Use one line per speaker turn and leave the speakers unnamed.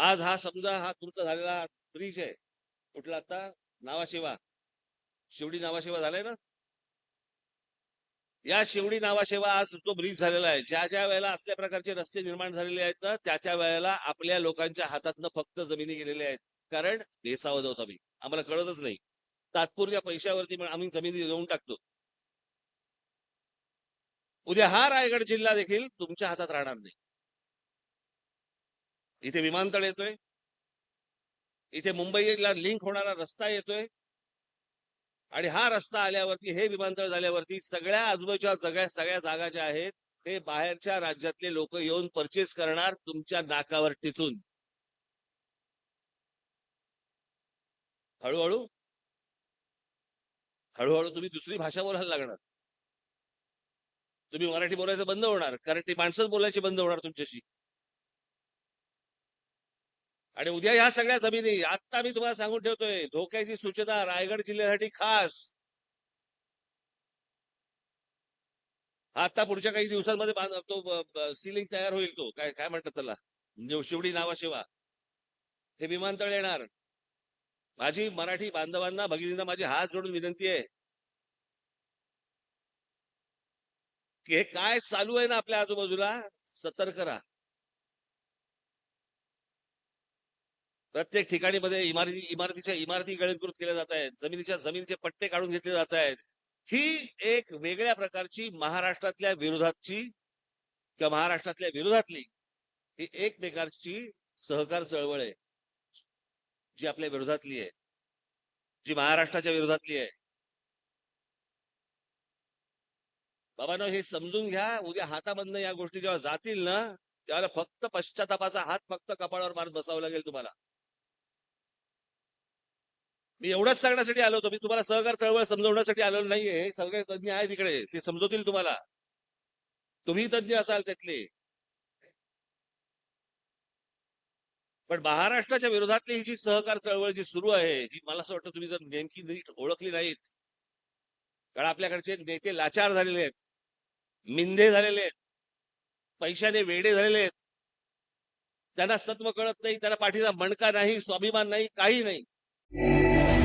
आज हा समजा हा तुमचा झालेला ब्रिज आहे. कुठला आता? नावाशेवा. शिवडी नावाशेवा झालाय ना? या शिवडी नावाशेवा आज तो ब्रिज झालेला आहे ज्या ज्या वेळेला असल्या प्रकारचे रस्ते निर्माण झालेले आहेत ना त्या त्या वेळेला आपल्या लोकांच्या हातातनं फक्त जमिनी गेलेल्या आहेत. कारण देसावत होत आम्ही. आम्हाला कळतच नाही. तात्पुरत्या पैशावरती आम्ही जमिनी देऊन टाकतो. उद्या हा रायगड जिल्हा देखील तुमच्या हातात राहणार नाही. इथे विमानतळ येतोय. इथे मुंबईला लिंक होणारा रस्ता येतोय. आणि हा रस्ता आल्यावरती हे विमानतळ झाल्यावरती सगळ्या आजूबाजूच्या सगळ्या सगळ्या जागा ज्या आहेत ते बाहेरच्या राज्यातले लोक येऊन परचेस करणार तुमच्या नाकावर टिचून. हळूहळू? हळूहळू तुम्ही दुसरी भाषा बोलायला लागणार. तुम्ही मराठी बोलायचं बंद होणार. कारण ती माणसंच बोलायची बंद होणार तुमच्याशी. आणि उद्या ह्या सगळ्या जमिनी आता मी तुम्हाला सांगून ठेवतोय धोक्याची सूचना रायगड जिल्ह्यासाठी खास. आता पुढच्या काही दिवसांमध्ये तो सिलिंग तयार होईल तो. काय काय म्हणतात त्याला? शिवडी शिवडी नावाशेवा हे विमानतळ येणार. माझी मराठी बांधवांना भगिनींना माझी हात जोडून विनंती आहे. की हे काय चालू आहे ना आपल्या आजूबाजूला? सतर्क राहा. प्रत्येक ठिकाणी मध्ये इमारती इमारतीच्या इमारती गळीतकृत केल्या जात आहेत जमिनीच्या जमिनीचे पट्टे काढून घेतले जात आहेत. ही एक वेगळ्या प्रकारची महाराष्ट्रातल्या विरोधातची किंवा महाराष्ट्रातल्या विरोधातली ही एक प्रकारची सहकार चळवळ आहे जी आपल्या विरोधातली आहे जी महाराष्ट्राच्या विरोधातली आहे. बाबांनो हे समजून घ्या उद्या हातामधनं या गोष्टी जेव्हा जातील ना त्यावेळेला फक्त पश्चातापाचा हात फक्त कपाळावर मारत बसावं लागेल तुम्हाला. मी एवढंच सांगण्यासाठी आलो होतो. मी तुम्हाला सहकार चळवळ समजवण्यासाठी आलेलो नाहीये. हे सगळे तज्ञ आहेत तिकडे ते समजवतील तुम्हाला. तुम्ही तज्ञ असाल त्यातले. पण महाराष्ट्राच्या विरोधातली ही जी सहकार चळवळ जी सुरू आहे ही मला असं वाटतं तुम्ही जर नेमकी नीट ओळखली नाहीत कारण आपल्याकडचे नेते लाचार झालेले आहेत मिंधे झालेले आहेत पैशाने वेडे झालेले आहेत त्यांना सत्व कळत नाही त्यांना पाठीचा मणका नाही स्वाभिमान नाही काही नाही. Yeah.